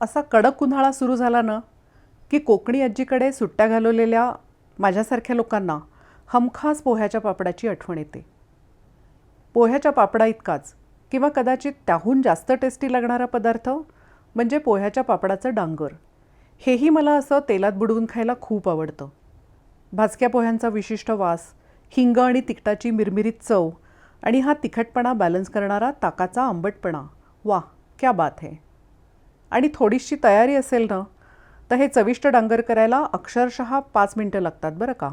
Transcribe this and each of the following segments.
असा कडक उन्हाळा सुरू झाला ना की कोकणी आजीकडे सुट्ट्या घालवलेल्या माझ्यासारख्या लोकांना हमखास पोह्याच्या पापडाची आठवण येते. पोह्याच्या पापडा इतकाच किंवा कदाचित त्याहून जास्त टेस्टी लागणारा पदार्थ म्हणजे पोह्याच्या पापडाचं डांगर. हेही मला असं तेलात बुडवून खायला खूप आवडतं. भाजक्या पोह्यांचा विशिष्ट वास हिंग आणि तिखटाची मिरमिरीत चव आणि हा तिखटपणा बॅलन्स करणारा ताकाचा आंबटपणा. वा क्या बात है! आणि थोडीशी तयारी असेल ना तर हे चविष्ट डांगर करायला अक्षरशः पाच मिनटं लागतात बरं का.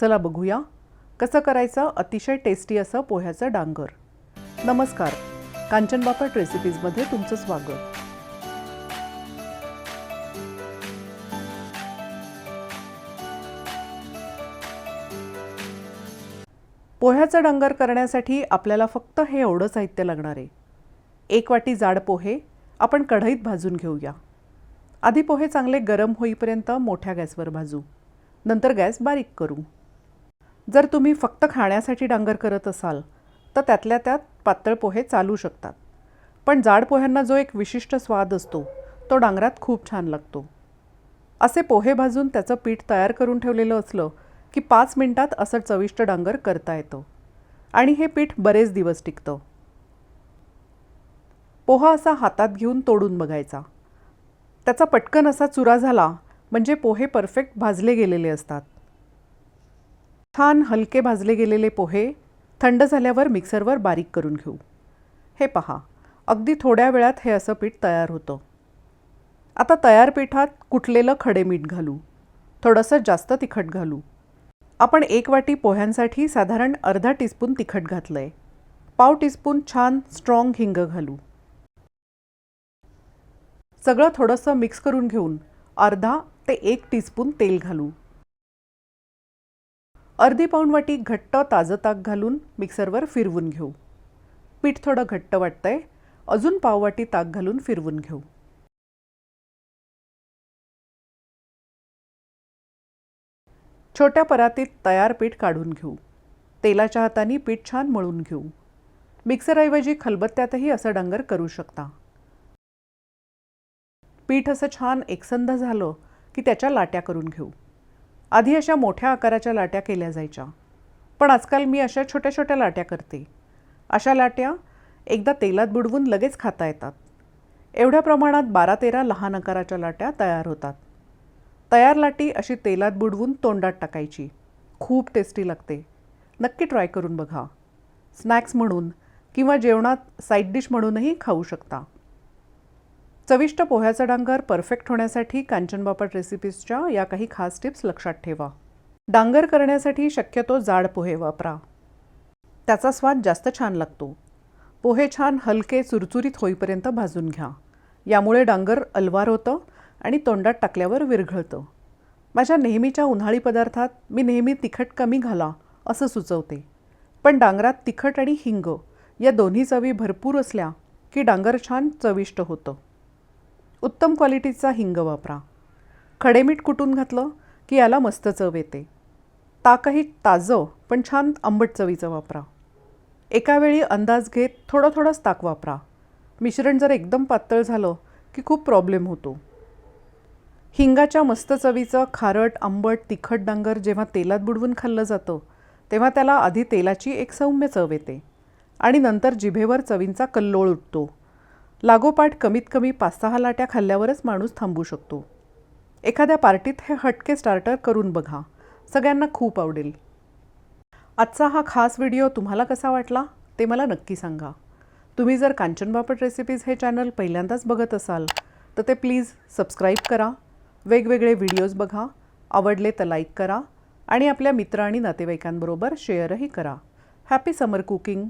चला बघूया कसं करायचं अतिशय टेस्टी असं पोह्याचं डांगर. नमस्कार कांचन बापट रेसिपीजमध्ये तुमचं स्वागत. पोह्याचं डांगर करण्यासाठी आपल्याला फक्त हे एवढं साहित्य लागणार आहे. एक वाटी जाड पोहे आपण कढईत भाजून घेऊया. आधी पोहे चांगले गरम होईपर्यंत मोठ्या गॅसवर भाजू. नंतर गॅस बारीक करू. जर तुम्ही फक्त खाण्यासाठी डांगर करत असाल तर त्यातल्या त्यात पातळ पोहे चालू शकतात. पण जाड पोह्यांना जो एक विशिष्ट स्वाद असतो तो डांगरात खूप छान लागतो. असे पोहे भाजून त्याचं पीठ तयार करून ठेवलेलं असलं की पाच मिनटात असं चविष्ट डांगर करता येतं. आणि हे पीठ बरेच दिवस टिकतं. पोहा असा हातात घेऊन तोडून बघायचा. त्याचा पटकन असा चुरा झाला म्हणजे पोहे परफेक्ट भाजले गेलेले असतात. छान हलके भाजले गेलेले पोहे थंड झाल्यावर मिक्सरवर बारीक करून घेऊ. हे पहा अगदी थोड्या वेळात हे असं पीठ तयार होतं. आता तयार पिठात कुटलेलं खडे मीठ घालू. थोडंसं जास्त तिखट घालू. आपण एक वाटी पोह्यांसाठी साधारण अर्धा टीस्पून तिखट घातलं आहे पाव टीस्पून छान स्ट्रॉंग हिंग घालू. सगळं थोडंसं मिक्स करून घेऊन अर्धा ते एक टीस्पून तेल घालू. अर्धी पाऊणवाटी घट्ट ताजं ताक घालून मिक्सरवर फिरवून घेऊ. पीठ थोडं घट्ट वाटतंय अजून पाववाटी ताक घालून फिरवून घेऊ. छोट्या परातीत तयार पीठ काढून घेऊ. तेलाच्या हाताने पीठ छान मळून घेऊ. मिक्सरऐवजी खलबत्त्यातही असं डांगर करू शकता. पीठ असं छान एकसंध झालं की त्याच्या लाट्या करून घेऊ. आधी अशा मोठ्या आकाराच्या लाट्या केल्या जायच्या. पण आजकाल मी अशा छोट्या छोट्या लाट्या करते. अशा लाट्या एकदा तेलात बुडवून लगेच खाता येतात. एवढ्या प्रमाणात बारा तेरा लहान आकाराच्या लाट्या तयार होतात. तयार लाटी अशी तेलात बुडवून तोंडात टाकायची. खूप टेस्टी लागते. नक्की ट्राय करून बघा. स्नॅक्स म्हणून किंवा जेवणात साईड डिश म्हणूनही खाऊ शकता. चविष्ट पोह्याचा डांगर परफेक्ट होण्यासाठी कांचन बापट रेसिपीजच्या या काही खास टिप्स लक्षात ठेवा. डांगर करण्यासाठी शक्यतो जाड पोहे वापरा. त्याचा स्वाद जास्त छान लागतो. पोहे छान हलके चुरचुरीत होईपर्यंत भाजून घ्या. यामुळे डांगर अलवार होतं आणि तोंडात टाकल्यावर विरघळतं. माझ्या नेहमीच्या उन्हाळी पदार्थात मी नेहमी तिखट कमी घाला असं सुचवते. पण डांगरात तिखट आणि हिंग या दोन्ही चवी भरपूर असल्या की डांगर छान चविष्ट होतं. उत्तम क्वालिटीचा हिंग वापरा. खडेमीठ कुटून घातलं की याला मस्त चव येते. ताकही ताजं पण छान आंबट चवीचं वापरा. एका वेळी अंदाज घेत थोडं थोडंच ताक वापरा. मिश्रण जर एकदम पातळ झालं की खूप प्रॉब्लेम होतो. हिंगाच्या मस्त चवीचं खारट आंबट तिखट डांगर जेव्हा तेलात बुडवून खाल्लं जातं तेव्हा त्याला आधी तेलाची एक सौम्य चव येते आणि नंतर जिभेवर चवींचा कल्लोळ उठतो. लागोपाठ कमीत कमी पाच सहा लाट्या खाल्ल्यावरच माणूस थांबू शकतो. एखाद्या पार्टीत हे हटके स्टार्टर करून बघा. सगळ्यांना खूप आवडेल. आजचा हा खास व्हिडिओ तुम्हाला कसा वाटला ते मला नक्की सांगा. तुम्ही जर कांचन बापट रेसिपीज हे चॅनल पहिल्यांदाच बघत असाल तर ते प्लीज सबस्क्राईब करा. वेगवेगळे व्हिडिओज बघा. आवडले तर लाईक करा आणि आपल्या मित्र आणि नातेवाईकांबरोबर शेअरही करा. हॅपी समर कुकिंग